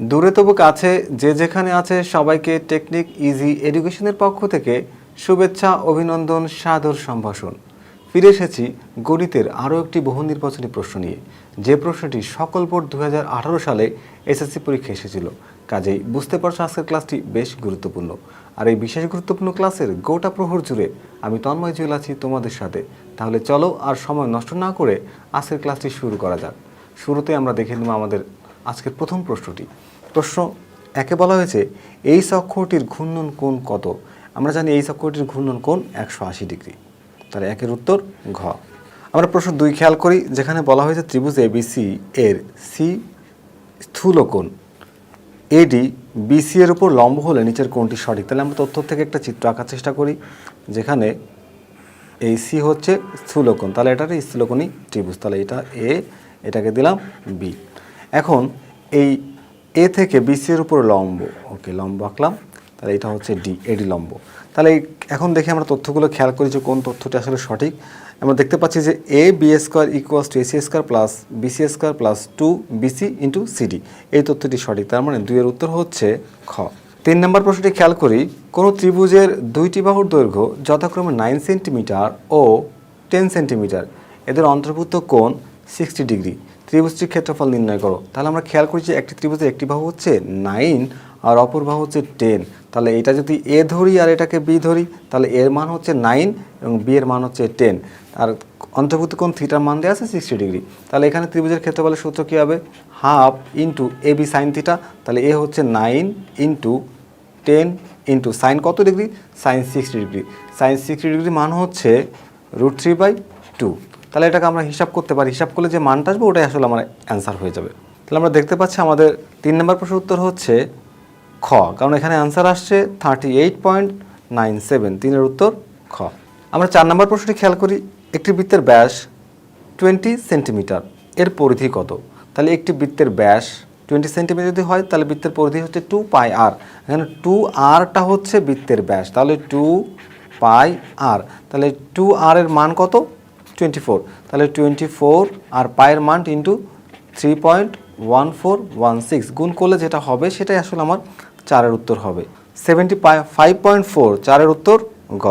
দূরে তবু কাছে, যে যেখানে আছে সবাইকে টেকনিক ইজি এডুকেশনের পক্ষ থেকে শুভেচ্ছা, অভিনন্দন, সাদর সম্ভাষণ। ফিরে এসেছি গণিতের আরও একটি বহু নির্বাচনী প্রশ্ন নিয়ে। যে প্রশ্নটি সকল বোর্ড দু হাজার আঠারো সালে এসএসসি পরীক্ষা এসেছিল, কাজেই বুঝতে পারছ আজকের ক্লাসটি বেশ গুরুত্বপূর্ণ। আর এই বিশেষ গুরুত্বপূর্ণ ক্লাসের গোটা প্রহর জুড়ে আমি তন্ময় জুয়েল আছি তোমাদের সাথে। তাহলে চলো আর সময় নষ্ট না করে আজকের ক্লাসটি শুরু করা যাক। শুরুতে আমরা দেখে নেব আমাদের আজকের প্রথম প্রশ্নটি। প্রশ্ন একে বলা হয়েছে, এই অক্ষরটির ঘূর্ণন কোণ কত? আমরা জানি এই অক্ষরটির ঘূর্ণন কোণ একশো আশি ডিগ্রি। তাহলে একের উত্তর ঘ। আমরা প্রশ্ন দুই খেয়াল করি, যেখানে বলা হয়েছে ত্রিভুজ এবিসি এর সি স্থূল কোণ। এডি বিসি এর উপর লম্ব হলে নিচের কোণটি সঠিক। তাহলে আমরা তথ্য থেকে একটা চিত্র আঁকার চেষ্টা করি, যেখানে এই সি হচ্ছে স্থূলকোণ তাহলে এটার একটা স্থূলকোণী ত্রিভুজ। তাহলে এটা এ, এটাকে দিলাম বি। এখন এই এ থেকে বিসি এর উপর লম্ব। ওকে, লম্ব আঁকলাম। তাহলে এটা হচ্ছে ডি এডি লম্ব। তাহলে এখন দেখে আমরা তথ্যগুলো খেয়াল করি যে কোন তথ্যটি আসলে সঠিক। আমরা দেখতে পাচ্ছি যে A, B square equals to AC square plus BC square plus two BC into CD এই তথ্যটি সঠিক। তার মানে দুইয়ের উত্তর হচ্ছে খ। তিন নম্বর প্রশ্নটি খেয়াল করি। কোনো ত্রিভুজের দুইটি বাহুর দৈর্ঘ্য যথাক্রমে নাইন সেন্টিমিটার ও টেন সেন্টিমিটার এদের অন্তর্ভুক্ত কোণ সিক্সটি ডিগ্রি ত্রিভুজটির ক্ষেত্রফল নির্ণয় করো। তাহলে আমরা খেয়াল করি যে একটি ত্রিভুজের একটি বাহু হচ্ছে নাইন আর অপর বাহু হচ্ছে টেন তাহলে এটা যদি এ ধরি আর এটাকে বি ধরি, তাহলে এর মান হচ্ছে নাইন এবং বি এর মান হচ্ছে টেন আর অন্তর্ভুক্ত কোণ থিটার মান দেওয়া আছে সিক্সটি ডিগ্রি তাহলে এখানে ত্রিভুজের ক্ষেত্রফলের সূত্র কী হবে? Half into A B sine theta তাহলে এ হচ্ছে nine into ten into sine কত degree sine sixty degree sine sixty degree মান হচ্ছে রুট থ্রি বাই টু তাহলে এটাকে আমরা হিসাব করতে পারি। হিসাব করলে যে মানটা আসবে, ওটাই আসলে আমার অ্যান্সার হয়ে যাবে। তাহলে আমরা দেখতে পাচ্ছি আমাদের তিন নম্বর প্রশ্নের উত্তর হচ্ছে খ, কারণ এখানে অ্যান্সার আসছে thirty eight point nine seven তিনের উত্তর খ। আমরা চার নম্বর প্রশ্নটি খেয়াল করি, একটি বৃত্তের ব্যাস টোয়েন্টি সেন্টিমিটার এর পরিধি কত? তাহলে একটি বৃত্তের ব্যাস টোয়েন্টি সেন্টিমিটার যদি হয়, তাহলে বৃত্তের পরিধি হচ্ছে টু পাই আর এখানে টু আরটা হচ্ছে বৃত্তের ব্যাস, তাহলে টু পাই আর তাহলে টু আর এর মান কত? টোয়েন্টি ফোর তাহলে টোয়েন্টি ফোর আর পায়ের মান into three point one four one six গুণ করলে যেটা হবে, সেটাই আসলে আমার চারের উত্তর হবে। সেভেন্টি ফাইভ পয়েন্ট ফোর চারের উত্তর গ।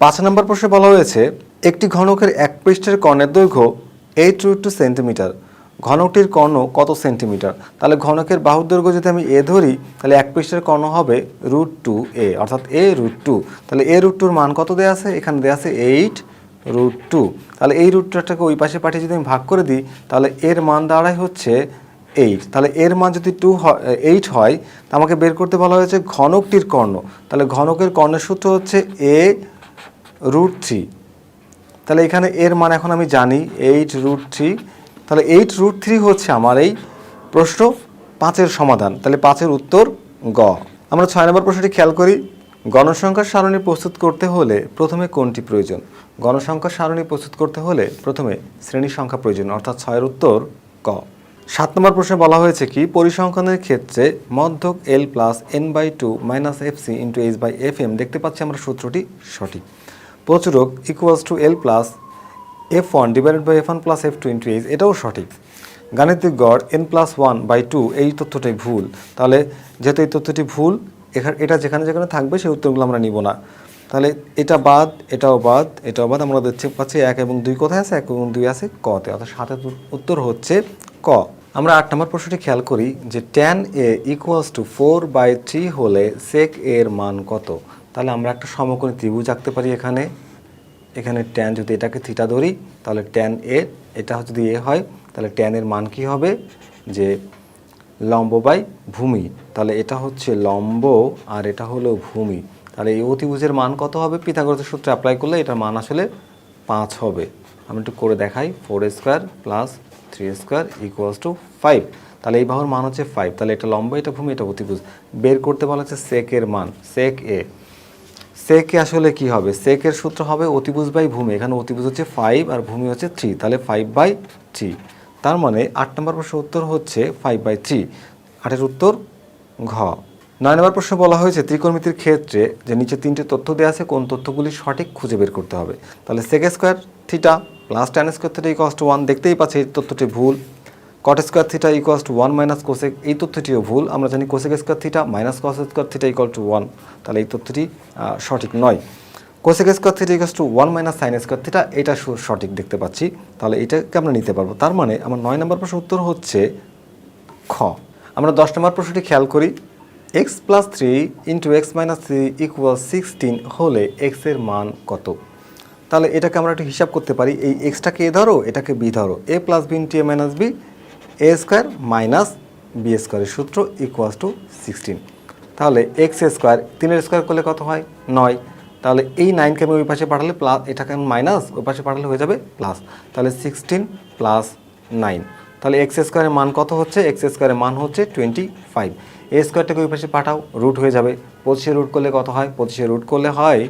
পাঁচ নম্বর প্রশ্নে বলা হয়েছে, একটি ঘনকের এক পৃষ্ঠের কর্ণের দৈর্ঘ্য এইট রুট টু সেন্টিমিটার ঘনকটির কর্ণ কত সেন্টিমিটার তাহলে ঘনকের বাহুর দৈর্ঘ্য যদি আমি এ ধরি, তাহলে এক পৃষ্ঠের কর্ণ হবে রুট টু এ অর্থাৎ এ রুট টু তাহলে এ রুট টুর মান কত দেওয়া আছে? এখানে দেওয়া আছে এইট রুট টু তাহলে এই রুট টুটাকে ওই পাশে পাঠিয়ে যদি আমি ভাগ করে দিই, তাহলে এর মান দাঁড়ায় হচ্ছে এইট তাহলে এর মান যদি টু এইট হয়, তা আমাকে বের করতে বলা হয়েছে ঘনকটির কর্ণ। তাহলে ঘনকের কর্ণের সূত্র হচ্ছে এ রুট থ্রি তাহলে এখানে এর মান এখন আমি জানি এইট রুট থ্রি তাহলে এইট রুট থ্রি হচ্ছে আমার এই প্রশ্ন পাঁচের সমাধান। তাহলে পাঁচের উত্তর গ। আমরা ছয় নম্বর প্রশ্নটি খেয়াল করি। গণসংখ্যার সারণী প্রস্তুত করতে হলে প্রথমে কোনটি প্রয়োজন? গণসংখ্যার সারণী প্রস্তুত করতে হলে প্রথমে শ্রেণি সংখ্যা প্রয়োজন, অর্থাৎ ছয়ের উত্তর ক। সাত নম্বর প্রশ্নে বলা হয়েছে কি, পরিসংখ্যানের ক্ষেত্রে মধ্যক L plus N by two minus F C into H by F M দেখতে পাচ্ছি আমরা সূত্রটি সঠিক। প্রচুরক equals to L plus F one divided by F one plus F two into H এটাও সঠিক। গাণিতিক গড় N plus one by two এই তথ্যটাই ভুল। তাহলে যেহেতু এই তথ্যটি ভুল, এখানে এটা যেখানে যেখানে থাকবে সেই উত্তরগুলো আমরা নিব না। তাহলে এটা বাদ, এটাও বাদ এটাও বাদ, আমরা দেখতে পাচ্ছি এক এবং দুই কোথায় আছে? এক এবং দুই আছে কতে অর্থাৎ সাতের উত্তর হচ্ছে ক। আমরা আট নম্বর প্রশ্নটি খেয়াল করি যে tan A equals to four by three হলে সেক এর মান কত? তাহলে আমরা একটা সমকোণী ত্রিভুজ আঁকতে পারি এখানে। এখানে ট্যান যদি এটাকে থিটা ধরি, তাহলে ট্যান এ এটা যদি এ হয়, তাহলে ট্যানের মান কি হবে? যে লম্ব বাই ভূমি। তাহলে এটা হচ্ছে লম্ব আর এটা হলো ভূমি। তাহলে এই অতিভুজের মান কত হবে? পিথাগোরাসের সূত্রে অ্যাপ্লাই করলে এটার মান আসলে পাঁচ হবে। আমি একটু করে দেখাই। Four square plus three square equals to five তাহলে এই বাহুর মান হচ্ছে ফাইভ তাহলে এটা লম্বা, এটা ভূমি, এটা অতিভুজ। বের করতে বলা হচ্ছে সেকের মান সেক এ সেকে আসলে কি হবে? সেকের সূত্র হবে অতিভুজ বাই ভূমি। এখানে অতিভুজ হচ্ছে ফাইভ আর ভূমি হচ্ছে থ্রি তাহলে ফাইভ বাই থ্রি তার মানে আট নম্বর প্রশ্নের উত্তর হচ্ছে ফাইভ বাই থ্রি আটের উত্তর ঘ। নয় নম্বর প্রশ্ন বলা হয়েছে, ত্রিকোণমিতির ক্ষেত্রে যে নিচে তিনটে তথ্য দেওয়া আছে, কোন তথ্যগুলি সঠিক খুঁজে বের করতে হবে? তাহলে sec square theta plus tan square theta equals to one দেখতেই পাচ্ছি এই তথ্যটি ভুল। Cot square theta equals to one minus cosec এই তথ্যটিও ভুল। আমরা জানি cosec square theta minus cos square theta equal to one তাহলে এই তথ্যটি সঠিক নয়। Cosec square theta equals to one minus sine square theta এটা সঠিক দেখতে পাচ্ছি। তাহলে এটাকে আমরা নিতে পারব। তার মানে আমার নয় নম্বর প্রশ্ন উত্তর হচ্ছে খ। আমরা দশ নম্বর প্রশ্নটি খেয়াল করি। X plus three into x minus three equal sixteen হলে এক্সের মান কত? তাহলে এটাকে আমরা একটু হিসাব করতে পারি, এই এক্সটাকে এ ধরো, এটাকে বি ধরো A plus B into A minus B A square minus B স্কোয়ারের সূত্র ইকুয়ালস টু সিক্সটিন তাহলে এক্স স্কোয়ার তিনের স্কোয়ার করলে কত হয়? নয়। তাহলে এই নাইনকে আমি ওই পাশে পাঠালে প্লাস এটাকে আমি মাইনাস ওই পাশে পাঠালে হয়ে যাবে প্লাস তাহলে সিক্সটিন প্লাস নাইন তাহলে এক্স স্কোয়ারের মান কত হচ্ছে? এক্স স্কোয়ারের মান হচ্ছে টোয়েন্টি ফাইভ এ স্কোয়ারটাকে ওই পাশে পাঠাও রুট হয়ে যাবে। পঁচিশে রুট করলে কত হয়? পঁচিশে রুট করলে হয়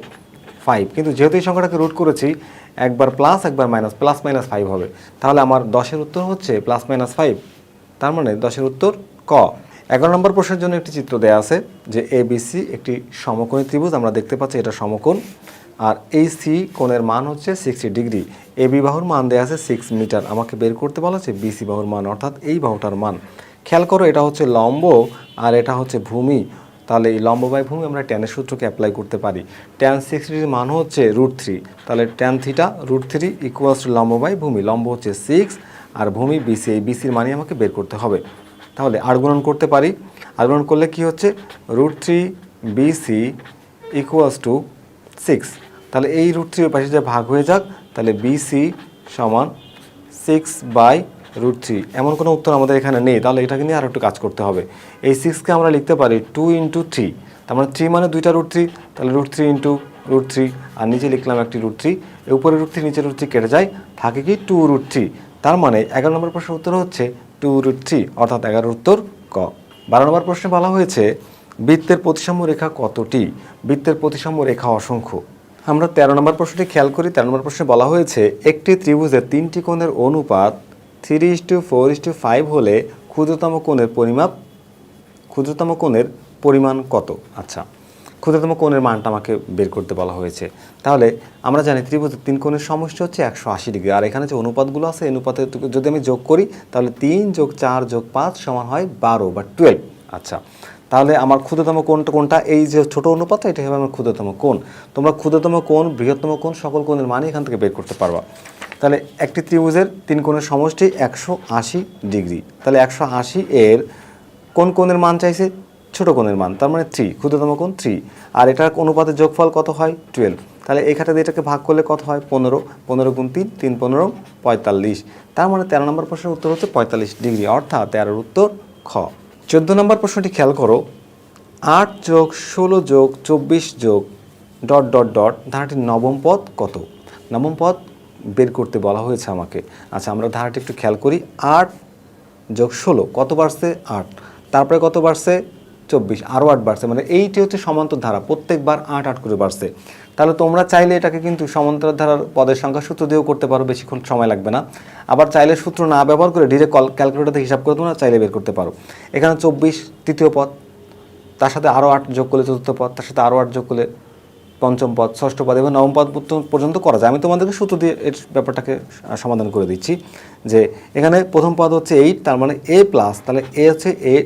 ফাইভ কিন্তু যেহেতু এই সংখ্যাটাকে রুট করেছি, একবার প্লাস একবার মাইনাস প্লাস মাইনাস ফাইভ হবে। তাহলে আমার দশের উত্তর হচ্ছে প্লাস মাইনাস ফাইভ তার মানে দশের উত্তর ক। এগারো নম্বর প্রশ্নের জন্য একটি চিত্র দেয়া আছে, যে এ বিসি একটি সমকোণী ত্রিভুজ, আমরা দেখতে পাচ্ছি এটা সমকোণ। আর এই সি কোণের মান হচ্ছে সিক্সটি ডিগ্রি এ বি বাহুর মান দেওয়া আছে সিক্স মিটার আমাকে বের করতে বলা আছে বিসি বাহুর মান, অর্থাৎ এই বাহুটার মান। খেয়াল করো, এটা হচ্ছে লম্ব আর এটা হচ্ছে ভূমি। তাহলে এই লম্ব বাই ভূমি আমরা ট্যানের সূত্রকে অ্যাপ্লাই করতে পারি। ট্যান সিক্সটির মান হচ্ছে রুট থ্রি। তাহলে tan theta root three equals to লম্ব বাই ভূমি। লম্ব হচ্ছে সিক্স আর ভূমি বিসি এই বিসির মানই আমাকে বের করতে হবে। তাহলে আর গুণন করতে পারি। আর গুণন করলে কি হচ্ছে? Root three BC equals to six তাহলে এই রুট থ্রি পাশে যে ভাগ হয়ে যাক, তাহলে বিসি সমান সিক্স বাই রুট থ্রি এমন কোনো উত্তর আমাদের এখানে নেই, তাহলে এটাকে নিয়ে আর একটু কাজ করতে হবে। এই সিক্সকে আমরা লিখতে পারি টু ইন্টু থ্রি তার মানে থ্রি মানে দুইটা রুট থ্রি তাহলে root three into root three আর নিচে লিখলাম একটি রুট থ্রি উপরে রুট থ্রি নিচে রুট থ্রি কেটে যায়। থাকে কি টু রুট থ্রি তার মানে এগারো নম্বর প্রশ্নের উত্তর হচ্ছে টু রুট থ্রি অর্থাৎ এগারোর উত্তর ক। বারো নম্বর প্রশ্নে বলা হয়েছে, বৃত্তের প্রতিসাম্য রেখা কতটি? বৃত্তের প্রতিসাম্য রেখা অসংখ্য। আমরা তেরো নম্বর প্রশ্নটি খেয়াল করি। তেরো নম্বর প্রশ্নে বলা হয়েছে, একটি ত্রিভুজের তিনটি কোণের অনুপাত three is to four is to five হলে ক্ষুদ্রতম কোণের পরিমাপ, ক্ষুদ্রতম কোণের পরিমাণ কত? আচ্ছা ক্ষুদ্রতম কোণের মানটা আমাকে বের করতে বলা হয়েছে। তাহলে আমরা জানি ত্রিভুজের তিন কোণের সমষ্টি হচ্ছে একশো আশি ডিগ্রি। আর এখানে যে অনুপাতগুলো আছে, অনুপাতে যদি আমি যোগ করি, তাহলে তিন যোগ চার যোগ পাঁচ সমান হয় বারো বা টুয়েলভ আচ্ছা তাহলে আমার ক্ষুদ্রতম কোণটা কোনটা এই যে ছোট অনুপাত, এটা হবে আমার ক্ষুদ্রতম কোণ। তোমরা ক্ষুদ্রতম কোণ, বৃহত্তম কোণ, সকল কোণের মানই এখান থেকে বের করতে পারবা। তাহলে একটি ত্রিভুজের তিন কোণের সমষ্টি একশো আশি ডিগ্রি। তাহলে একশো আশি এর কোন কোণের মান চাইছে? ছোট কোণের মান, তার মানে থ্রি, ক্ষুদ্রতম কোণ থ্রি। আর এটার অনুপাতের যোগফল কত হয়? টুয়েলভ। তাহলে এখানে এটাকে ভাগ করলে কত হয়? পনেরো। পনেরো গুণ তিন তিন পনেরো, পঁয়তাল্লিশ। তার মানে তেরো নম্বর প্রশ্নের উত্তর হচ্ছে পঁয়তাল্লিশ ডিগ্রি, অর্থাৎ তেরোর উত্তর খ। চোদ্দ নম্বর প্রশ্নটি খেয়াল করো। আট যোগ ষোলো যোগ চব্বিশ যোগ ডট ডট ডট, ধারাটির নবম পদ কত? নবম পদ বের করতে বলা হয়েছে আমাকে। আচ্ছা আমরা ধারাটি একটু খেয়াল করি। আট যোগ ষোলো, কত বাড়ছে? আট। তারপরে কত বাড়ছে? চব্বিশ। আরও আট বাড়ছে। মানে এইটি হচ্ছে সমান্তর ধারা। প্রত্যেকবার আট আট করে বাড়ছে। তাহলে তোমরা চাইলে এটাকে কিন্তু সমান্তর ধারার পদের সংখ্যা সূত্র দিয়েও করতে পারো। বেশিক্ষণ সময় লাগবে না। আবার চাইলে সূত্র না ব্যবহার করে ডিরেক্ট ক্যালকুলেটারে হিসাব করে তোমরা চাইলে বের করতে পারো। এখানে চব্বিশ, তৃতীয় পদ। তার সাথে আরও আট যোগ করলে চতুর্থ পদ। তার সাথে আরও আট যোগ করলে পঞ্চম পদ, ষষ্ঠ পদ এবং নবম পদ পর্যন্ত- করা যায়। আমি তোমাদেরকে সূত্র দিয়ে এর ব্যাপারটাকে সমাধান করে দিচ্ছি যে এখানে প্রথম পদ হচ্ছে এইট তার মানে এ প্লাস তাহলে এ হচ্ছে এ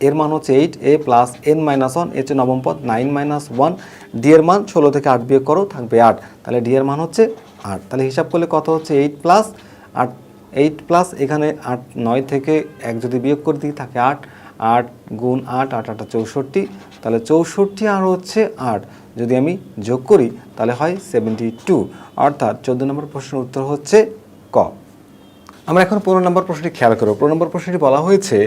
এর মান হচ্ছে eight A plus N minus one এ হচ্ছে নবম পদ নাইন মাইনাস ওয়ান ডি এর মান ষোলো থেকে আট বিয়োগ করো, থাকবে আট। তাহলে ডি এর মান হচ্ছে আট। তাহলে হিসাব করলে কত হচ্ছে এইট প্লাস আট এইট প্লাস এখানে আট, নয় থেকে এক যদি বিয়োগ করে দিই, থাকে আট আট গুণ আট আট আটটা চৌষট্টি। তাহলে চৌষট্টি আর হচ্ছে আট। যদি আমি যোগ করি, তাহলে হয় সেভেন্টি টু অর্থাৎ চোদ্দ নম্বর প্রশ্নের উত্তর হচ্ছে ক। আমরা এখন পনেরো নম্বর প্রশ্নটি খেয়াল করব। পনেরো নম্বর প্রশ্নটি বলা হয়েছে,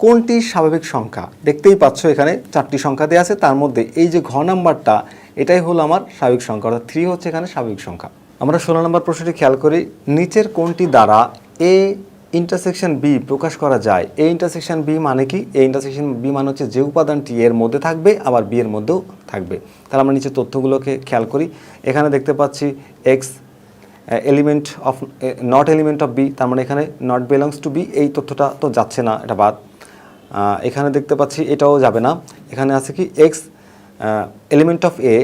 কোনটি স্বাভাবিক সংখ্যা? দেখতেই পাচ্ছ এখানে চারটি সংখ্যা দেওয়া আছে, তার মধ্যে এই যে ঘ নাম্বারটা, এটাই হলো আমার স্বাভাবিক সংখ্যা। অর্থাৎ থ্রি হচ্ছে এখানে স্বাভাবিক সংখ্যা। আমরা ষোলো নম্বর প্রশ্নটি খেয়াল করি, নিচের কোনটি দ্বারা এ ইন্টারসেকশন বি প্রকাশ করা যায়। এই ইন্টারসেকশন বি মানে কি? এই ইন্টারসেকশন বি মানে হচ্ছে যে উপাদানটি এর মধ্যে থাকবে, আবার বি এর মধ্যেও থাকবে। তাহলে আমরা নিচে তথ্যগুলোকে খেয়াল করি। এখানে দেখতে পাচ্ছি x element of not element of B তার মানে এখানে নট বিলংস টু বি এই তথ্যটা তো যাচ্ছে না, এটা বাদ। এখানে দেখতে পাচ্ছি এটাও যাবে না। এখানে আছে কি এক্স এলিমেন্ট অফ এ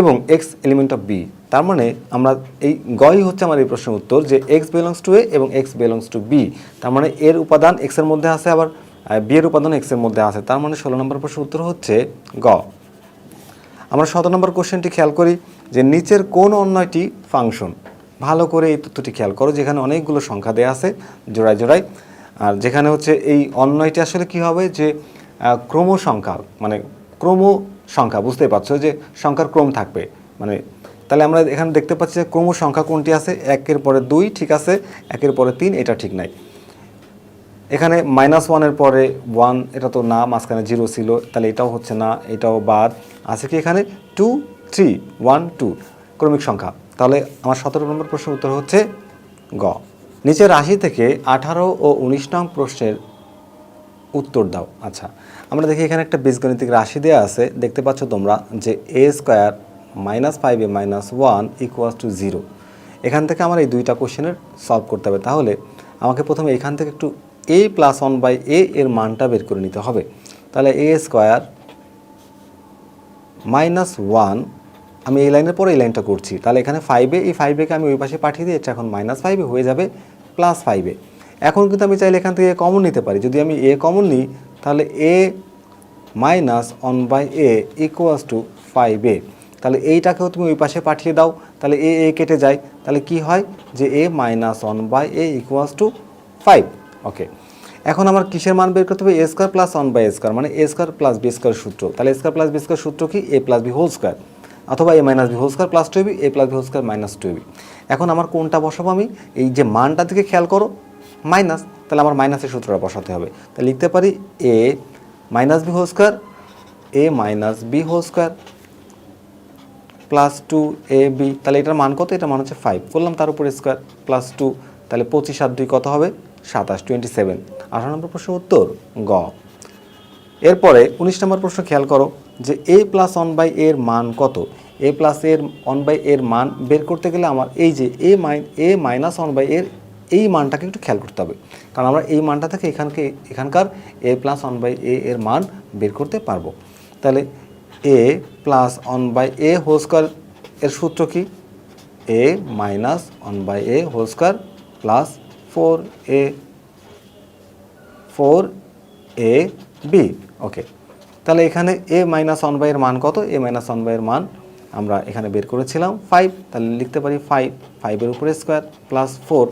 এবং এক্স এলিমেন্ট অফ বি তার মানে আমরা এই গই হচ্ছে আমার এই প্রশ্নের উত্তর যে এক্স বিলংস টু এ এবং এক্স বিলংস টু বি তার মানে এর উপাদান এক্সের মধ্যে আছে আবার বি এর উপাদান এক্সের মধ্যে আছে। তার মানে ষোলো নম্বর প্রশ্নের উত্তর হচ্ছে গ। আমরা সতেরো নম্বর কোশ্চেনটি খেয়াল করি যে নিচের কোন অন্যয়টি ফাংশন? ভালো করে এই তথ্যটি খেয়াল করো, যেখানে অনেকগুলো সংখ্যা দেওয়া আছে জোড়ায় জোড়ায়। আর যেখানে হচ্ছে এই অন্যয়টি আসলে কি হবে যে ক্রম সংখ্যা মানে ক্রম সংখ্যা বুঝতেই পারছ যে সংখ্যার ক্রম থাকবে। মানে তাহলে আমরা এখানে দেখতে পাচ্ছি যে ক্রম সংখ্যা কোনটি আছে? একের পরে দুই, ঠিক আছে? একের পরে তিন, এটা ঠিক নাই। এখানে মাইনাস ওয়ানের পরে ওয়ান এটা তো না, মাঝখানে জিরো ছিল, তাহলে এটাও হচ্ছে না, এটাও বাদ। আছে কি এখানে? টু থ্রি ওয়ান টু ক্রমিক সংখ্যা। তাহলে আমার সতেরো নম্বর প্রশ্নের উত্তর হচ্ছে গ। নিচের রাশি থেকে আঠারো ও উনিশ নং প্রশ্নের উত্তর দাও। আচ্ছা আমরা দেখি এখানে একটা বীজগণিতিক রাশি দেওয়া আছে, দেখতে পাচ্ছ তোমরা যে A square minus five A minus one equals to zero এখান থেকে আমার এই দুইটা কোশ্চেনের সলভ করতে হবে। তাহলে আমাকে প্রথমে এখান থেকে একটু A plus one by A এর মানটা বের করে নিতে হবে। তাহলে এ স্কোয়ার মাইনাস ওয়ান আমি এই লাইনের পরে এই লাইনটা করছি। তাহলে এখানে ফাইভে এই ফাইভেকে আমি ওই পাশে পাঠিয়ে দিই, এটা এখন মাইনাস ফাইভে হয়ে যাবে প্লাস ফাইভে এখন কিন্তু আমি চাইলে এখান থেকে কমন নিতে পারি। যদি আমি এ কমন নিই, তাহলে A minus one by A equals to five A তাহলে এইটাকেও তুমি ওই পাশে পাঠিয়ে দাও, তাহলে এ এ কেটে যায়। তাহলে কি হয়? যে A minus one by A equals to five okay এখন আমার কিসের মান বের করতে হবে? A square plus one by A square মানে A square plus B square সূত্র। তাহলে A square plus B square সূত্র কি? A plus B whole square অথবা A minus B whole square plus two B A plus B whole square minus two B এখন আমার কোনটা বসাবো আমি? এই যে মানটা থেকে খেয়াল করো মাইনাস তাহলে আমার মাইনাসের সূত্রটা বসাতে হবে। তাহলে লিখতে পারি A minus B whole square A minus B whole square plus two A B তাহলে এটার মান কত? এটার মান হচ্ছে ফাইভ করলাম তার উপরে স্কোয়ার প্লাস টু তাহলে পঁচিশ আর দুই কত হবে? সাতাশ টোয়েন্টি সেভেন আঠারো নম্বর প্রশ্ন উত্তর গ। এরপরে উনিশ নম্বর প্রশ্ন খেয়াল করো যে এ প্লাস ওয়ান বাই এর মান কত? এ প্লাস এর ওয়ান বাই এর মান বের করতে গেলে আমার এই যে A minus A minus one by এর এই মানটাকে একটু খেয়াল করতে হবে। কারণ আমরা এই মানটা থেকে এখানকে, এখানকার A plus one by A এর মান বের করতে পারব। তাহলে A plus one by A whole এর সূত্র কি? A minus one by A whole plus four A four A B okay তাহলে এখানে এ মাইনাস ওয়ান বাইয়ের মান কত? এ মাইনাস ওয়ান বাইয়ের মান আমরা এখানে বের করেছিলাম ফাইভ তাহলে লিখতে পারি ফাইভ ফাইভের উপরে স্কোয়ার প্লাস ফোর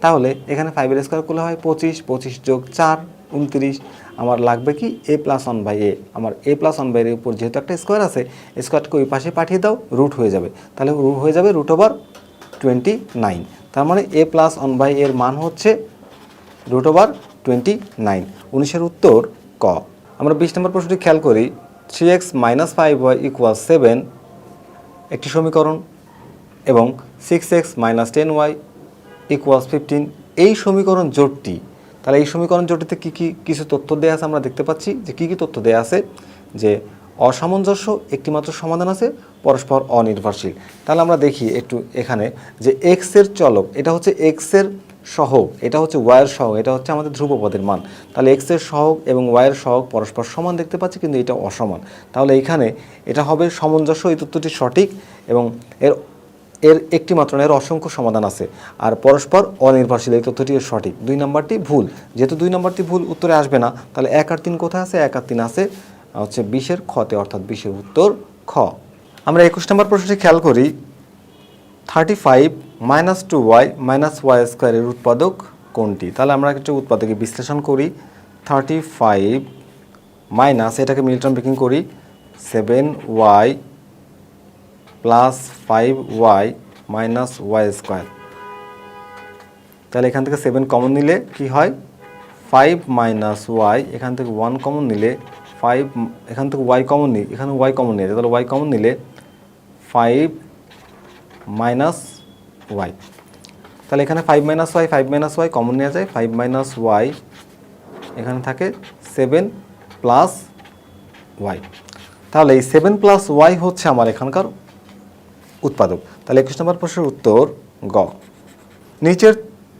তাহলে এখানে ফাইভের স্কোয়ার করলে হয় পঁচিশ পঁচিশ যোগ চার উনত্রিশ, আমার লাগবে কি A plus one by A আমার এ প্লাস ওয়ান বাই এর উপর যেহেতু একটা স্কোয়ার আছে স্কোয়ারটাকে ওই পাশে পাঠিয়ে দাও রুট হয়ে যাবে। তাহলে রুট হয়ে যাবে রুট ওভার টোয়েন্টি নাইন তার মানে এ প্লাস ওয়ান বাই এর মান হচ্ছে রুট ওভার টোয়েন্টি নাইন উনিশের উত্তর ক। আমরা বিশ নম্বর প্রশ্নটি খেয়াল করি। Three x minus five y equal seven একটি সমীকরণ, এবং six x minus ten y equals fifteen এই সমীকরণ জোটটি তাহলে এই সমীকরণ জোটটিতে কী কী, কিছু তথ্য দেওয়া আছে আমরা দেখতে পাচ্ছি যে কী কী তথ্য দেওয়া আছে? যে অসামঞ্জস্য একটিমাত্র সমাধান আছে, পরস্পর অনির্ভরশীল। তাহলে আমরা দেখি একটু এখানে যে এক্সের চলক, এটা হচ্ছে এক্সের সহগ, এটা হচ্ছে ওয়াইয়ের সহগ, এটা হচ্ছে আমাদের ধ্রুবপদের মান। তাহলে এক্সের সহগ এবং ওয়াইয়ের সহগ পরস্পর সমান দেখতে পাচ্ছি, কিন্তু এটা অসমান। তাহলে এখানে এটা হবে সামঞ্জস্য, এই তথ্যটি সঠিক এবং এর এর একটি মাত্র এর অসংখ্য সমাধান আছে। আর পরস্পর অনির্ভরশীল, এই তথ্যটি সঠিক। দুই নাম্বারটি ভুল। যেহেতু দুই নাম্বারটি ভুল, উত্তরে আসবে না। তাহলে এক আর তিন কোথায় আছে? এক আর তিন আছে হচ্ছে বিশের খতে অর্থাৎ বিশের উত্তর খ। আমরা একুশ নম্বর প্রশ্নটি খেয়াল করি। Thirty five minus two y minus y স্কোয়ারের উৎপাদক কোনটি? তাহলে আমরা একটু উৎপাদকে বিশ্লেষণ করি। থার্টি ফাইভ মাইনাস এটাকে মিলিটার ব্রেকিং করি। Seven y plus five y minus y square. তাহলে এখান থেকে সেভেন কমন নিলে কি হয়? ফাইভ মাইনাস ওয়াই, এখান থেকে ওয়ান কমন নিলে ফাইভ, এখান থেকে ওয়াই কমন নিই এখানে ওয়াই কমন নিয়ে তাহলে ওয়াই কমন নিলে ফাইভ মাইনাস ওয়াই। তাহলে এখানে five minus y, five minus y common নেওয়া যায়, ফাইভ মাইনাস ওয়াই এখানে থাকে সেভেন প্লাস ওয়াই। তাহলে এই সেভেন প্লাস ওয়াই হচ্ছে আমার এখানকার উৎপাদক। তাহলে একুশ নম্বর প্রশ্নের উত্তর গ। নিচের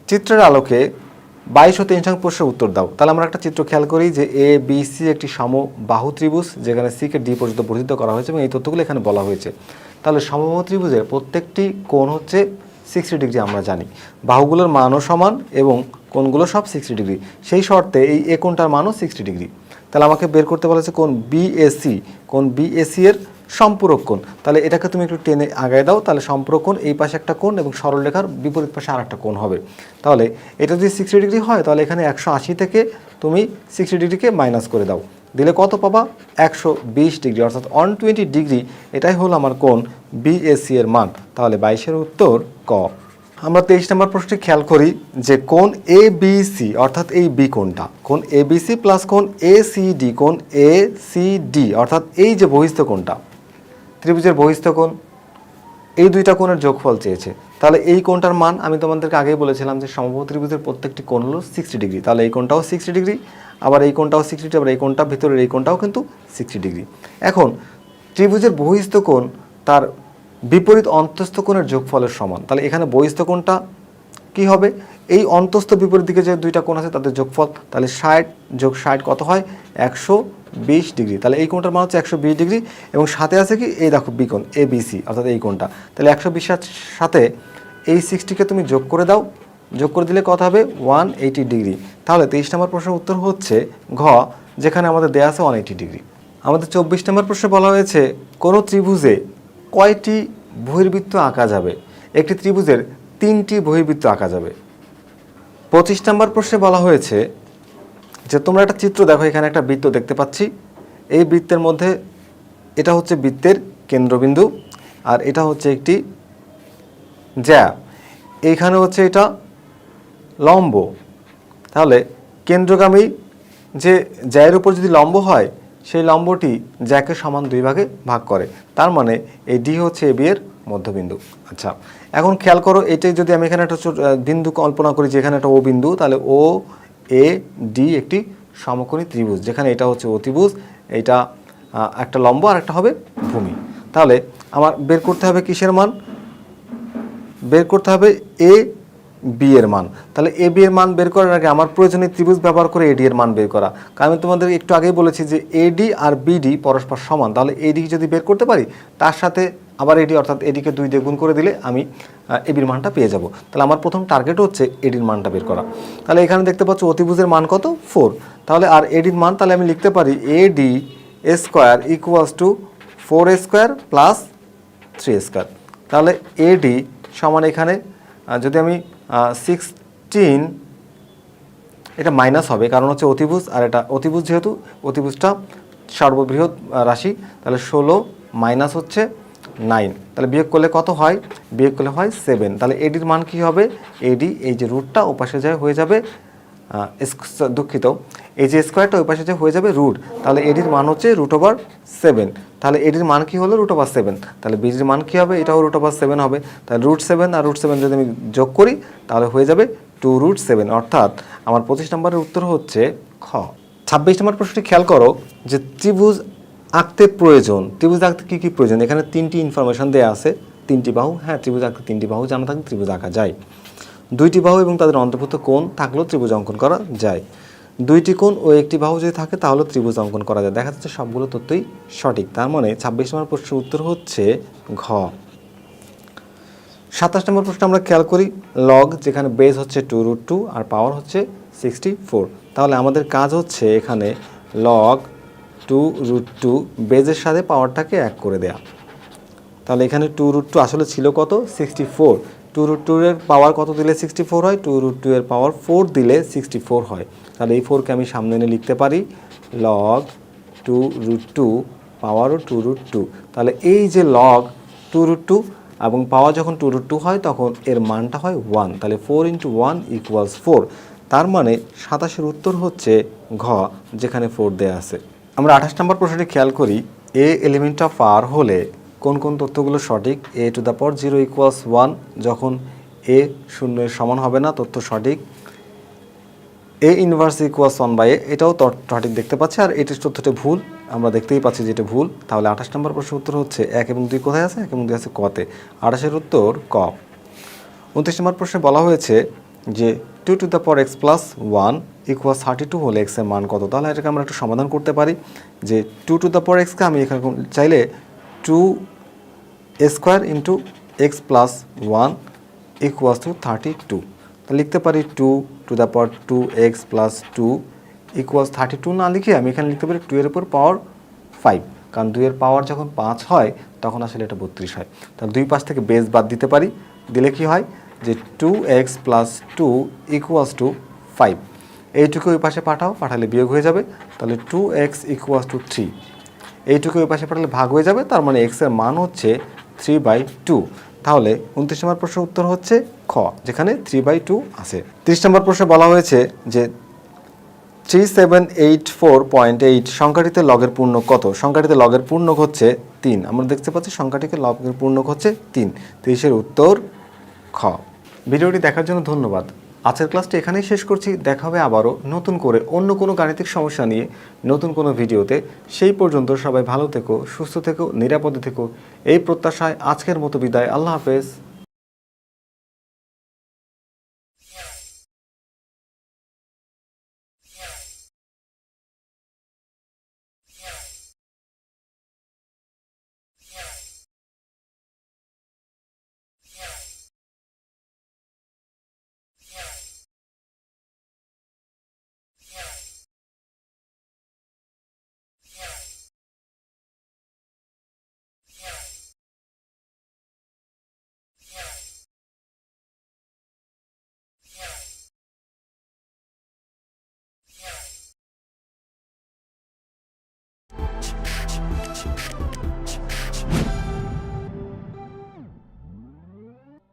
চিত্রের আলোকে বাইশ ও তিন সংখ্যক প্রশ্নের উত্তর দাও। তাহলে আমরা একটা চিত্র খেয়াল করি যে এ বি সি একটি সম বাহু ত্রিভুজ যেখানে সিকে ডি পর্যন্ত বর্ধিত করা হয়েছে এবং এই তথ্যগুলো এখানে বলা হয়েছে। তাহলে সমবাহু ত্রিভুজের প্রত্যেকটি কোণ হচ্ছে সিক্সটি ডিগ্রি আমরা জানি। বাহুগুলোর মানও সমান এবং কোণগুলো সব সিক্সটি ডিগ্রি সেই শর্তে এই এ কোণটার মানও সিক্সটি ডিগ্রি তাহলে আমাকে বের করতে বলেছে কোন বিএসি কোন বিএসি এর সম্পূরক কোণ। তাহলে এটাকে তুমি একটু টেনে আগায় দাও, তাহলে সম্পূরক কোণ, এই পাশে একটা কোণ এবং সরলরেখার বিপরীত পাশে আর একটা কোণ হবে। তাহলে এটা যদি সিক্সটি ডিগ্রি হয়, তাহলে এখানে একশো আশি থেকে তুমি সিক্সটি ডিগ্রিকে মাইনাস করে দাও। দিলে কত পাবা? একশো বিশ ডিগ্রি অর্থাৎ ওয়ান টোয়েন্টি ডিগ্রি এটাই হলো আমার কোণ বিএসসি এর মান। তাহলে বাইশের উত্তর ক। আমরা তেইশ নম্বর প্রশ্নটি খেয়াল করি যে কোন এ বি সি অর্থাৎ এই বি কোনটা কোন এ বি সি প্লাস কোন এ সি ডি কোন এ সি ডি অর্থাৎ এই যে বহিস্থ কোনটা ত্রিভুজের বহিস্থ কোণ, এই দুইটা কোণের যোগফল চেয়েছে। তাহলে এই কোণটার মান আমি তোমাদেরকে আগেই বলেছিলাম যে সমবাহু ত্রিভুজের প্রত্যেকটি কোণ হলো সিক্সটি ডিগ্রি তাহলে এই কোণটাও সিক্সটি ডিগ্রি আবার এই কোণটাও সিক্সটি ডিগ্রি আবার এই কোণটা, ভিতরের এই কোণটাও কিন্তু সিক্সটি ডিগ্রি এখন, ত্রিভুজের বহিস্থ কোণ তার বিপরীত অন্তস্থ কোণের যোগফলের সমান। তাহলে এখানে বহিস্থ কোণটা কি হবে? এই অন্তস্থ বিপরীত দিকে যে দুইটা কোণ আছে, তাদের যোগফল, তাহলে ষাট যোগ ষাট কত হয়? একশো বিশ ডিগ্রি। তাহলে এই কোণটার মান হচ্ছে একশো বিশ ডিগ্রি এবং সাথে আছে কি? এই দেখো বিকোণ এ বিসি অর্থাৎ এই কোণটা। তাহলে একশো বিশের সাথে এই সিক্সটিকে তুমি যোগ করে দাও। যোগ করে দিলে কত হবে? One eighty degree. তাহলে তেইশ নম্বর প্রশ্নের উত্তর হচ্ছে ঘ, যেখানে আমাদের দেয়া আছে ওয়ান এইটি ডিগ্রি। আমাদের চব্বিশ নম্বর প্রশ্নে বলা হয়েছে, কোনো ত্রিভুজে কয়টি বহির্বৃত্ত আঁকা যাবে? একটি ত্রিভুজের তিনটি বহির্বৃত্ত আঁকা যাবে। পঁচিশ নম্বর প্রশ্নে বলা হয়েছে যে তোমরা একটা চিত্র দেখো, এখানে একটা বৃত্ত দেখতে পাচ্ছি। এই বৃত্তের মধ্যে এটা হচ্ছে বৃত্তের কেন্দ্রবিন্দু আর এটা হচ্ছে একটি জ্যা। এইখানে হচ্ছে এটা লম্ব। তাহলে কেন্দ্রগামী যে জ্যায়ের উপর যদি লম্ব হয়, সেই লম্বটি জ্যাকে সমান দুই ভাগে ভাগ করে। তার মানে এই ডি হচ্ছে এ বি এর মধ্যবিন্দু। আচ্ছা এখন খেয়াল করো এটাই যদি আমি এখানে একটা বিন্দু কল্পনা করি যে এখানে একটা ও বিন্দু, তাহলে ও এ ডি একটি সমকোণী ত্রিভুজ, যেখানে এটা হচ্ছে অতিভুজ, এটা একটা লম্ব আর একটা হবে ভূমি। তাহলে আমার বের করতে হবে কিসের মান? বের করতে হবে এ বি এর মান। তাহলে এ বি এর মান বের করার আগে আমার প্রয়োজনীয় ত্রিভুজ ব্যবহার করে এডি এর মান বের করা। কারণ আমি তোমাদের একটু আগেই বলেছি যে এডি আর বিডি পরস্পর সমান। তাহলে এডি যদি বের করতে পারি, তার সাথে আবার এডি অর্থাৎ এডিকে দুই দিয়ে গুণ করে দিলে আমি এবির মানটা পেয়ে যাব। তাহলে আমার প্রথম টার্গেট হচ্ছে এডির মানটা বের করা। তাহলে এখানে দেখতে পাচ্ছ অতিভুজের মান কত? ফোর তাহলে আর এডির মান তাহলে আমি লিখতে পারি AD square equals to four square plus three square তাহলে এডি সমান এখানে যদি আমি সিক্সটিন এটা মাইনাস হবে, কারণ হচ্ছে অতিভুজ আর এটা, অতিভুজ যেহেতু, অতিভুজটা সর্ববৃহৎ রাশি। তাহলে ষোলো মাইনাস হচ্ছে নাইন। তাহলে বিয়োগ করলে কত হয়? বিয়োগ করলে হয় সেভেন। তাহলে এডির মান কী হবে? এডি এই যে রুটটা ওপাশে যায় হয়ে যাবে দুঃখিত। এই যে স্কোয়ারটা ওই পাশে যে হয়ে যাবে রুট তাহলে এডির মান হচ্ছে রুট ওভার সেভেন তাহলে এডির মান কি হলো? রুট ওভার সেভেন তাহলে বিজির মান কি হবে? এটাও রুট ওভার সেভেন হবে। তাহলে রুট সেভেন আর রুট সেভেন যদি আমি যোগ করি, তাহলে হয়ে যাবে টু রুট সেভেন অর্থাৎ আমার পঁচিশ নম্বরের উত্তর হচ্ছে খ। ছাব্বিশ নম্বর প্রশ্নটি খেয়াল করো যে ত্রিভুজ আঁকতে প্রয়োজন। ত্রিভুজ আঁকতে কী কী প্রয়োজন? এখানে তিনটি ইনফরমেশন দেওয়া আছে। তিনটি বাহু হ্যাঁ ত্রিভুজ আঁকতে তিনটি বাহু, জানা থাকলে ত্রিভুজ আঁকা যায়। দুইটি বাহু এবং তাদের অন্তর্ভুক্ত কোণ থাকলেও ত্রিভুজ অঙ্কন করা যায়। দুইটি কোণ ও একটি বাহু যদি থাকে তাহলে ত্রিভুজ অঙ্কন করা যায়। দেখা যাচ্ছে সবগুলো তথ্যই সঠিক। তার মানে ছাব্বিশ নম্বর প্রশ্নের উত্তর হচ্ছে ঘ। সাতাশ নম্বর প্রশ্ন আমরা খেয়াল করি লগ যেখানে বেজ হচ্ছে টু রুট টু আর পাওয়ার হচ্ছে সিক্সটি ফোর তাহলে আমাদের কাজ হচ্ছে এখানে লগ টু রুট টু বেজের সাথে পাওয়ারটাকে এক করে দেয়া। তাহলে এখানে টু রুট টু আসলে ছিল কত? Sixty four. Two root two এর পাওয়ার কত দিলে সিক্সটি ফোর হয়? টু রুট টু এর পাওয়ার ফোর দিলে সিক্সটি ফোর হয়। তাহলে এই ফোরকে আমি সামনে এনে লিখতে পারি লগ টু রুট টু পাওয়ারও টু রুট টু। তাহলে এই যে লগ টু রুট টু এবং পাওয়ার যখন টু রুট টু হয়, তখন এর মানটা হয় ওয়ান তাহলে four into one equals four তার মানে সাতাশের উত্তর হচ্ছে ঘ, যেখানে ফোর দেয়া আছে। আমরা আঠাশ নম্বর প্রশ্নটি খেয়াল করি এ এলিমেন্ট অফ আর হলে কোন কোন তথ্যগুলো সঠিক? A to the power zero equals one যখন এ শূন্যের সমান হবে না, তথ্য সঠিক। A inverse equals one by A এটাও সঠিক দেখতে পাচ্ছি, আর এটির তথ্যটি ভুল, আমরা দেখতেই পাচ্ছি যে এটা ভুল। তাহলে আঠাশ নম্বর প্রশ্ন উত্তর হচ্ছে এক এবং দুই কোথায় আছে? এক এবং দুই আছে কতে। আঠাশের উত্তর ক। উনত্রিশ নম্বর প্রশ্নে বলা হয়েছে যে two to the power x plus one equal thirty two হলে এক্সের মান কত? তাহলে এটাকে আমরা একটু সমাধান করতে পারি যে টু টু দ্য পাওয়ার এক্সকে আমি এখানে চাইলে two square into x plus one equals to thirty two তা লিখতে পারি two to the power two x plus two equals thirty two না লিখে আমি এখানে লিখতে পারি টু এর উপর পাওয়ার ফাইভ কারণ দুইয়ের পাওয়ার যখন পাঁচ হয়, তখন আসলে এটা বত্রিশ হয়। তাহলে দুই পাশ থেকে বেস বাদ দিতে পারি। দিলে কি হয়? যে two x plus two equals to five এইটুকু ওই পাশে পাঠাও, পাঠালে বিয়োগ হয়ে যাবে। তাহলে two x equals to three এইটুকু ওই পাশে পাঠালে ভাগ হয়ে যাবে, তার মানে এক্সের মান হচ্ছে থ্রি বাই টু তাহলে উনত্রিশ নম্বর প্রশ্নের উত্তর হচ্ছে খ, যেখানে থ্রি বাই টু আছে। তিরিশ নম্বর প্রশ্নে বলা হয়েছে যে three seven eight four point eight সংখ্যাটিতে লগের পূর্ণ কত? সংখ্যাটিতে লগের পূর্ণ হচ্ছে তিন। আমরা দেখতে পাচ্ছি সংখ্যাটিকে লগের পূর্ণ হচ্ছে তিন। তিরিশের উত্তর খ। ভিডিওটি দেখার জন্য ধন্যবাদ। আজকের ক্লাসটি এখানেই শেষ করছি। দেখা হবে আবারও নতুন করে অন্য কোনো গাণিতিক সমস্যা নিয়ে নতুন কোনো ভিডিওতে। সেই পর্যন্ত সবাই ভালো থেকো, সুস্থ থেকো, নিরাপদে থেকো। এই প্রত্যাশায় আজকের মতো বিদায়। আল্লাহ হাফেজ।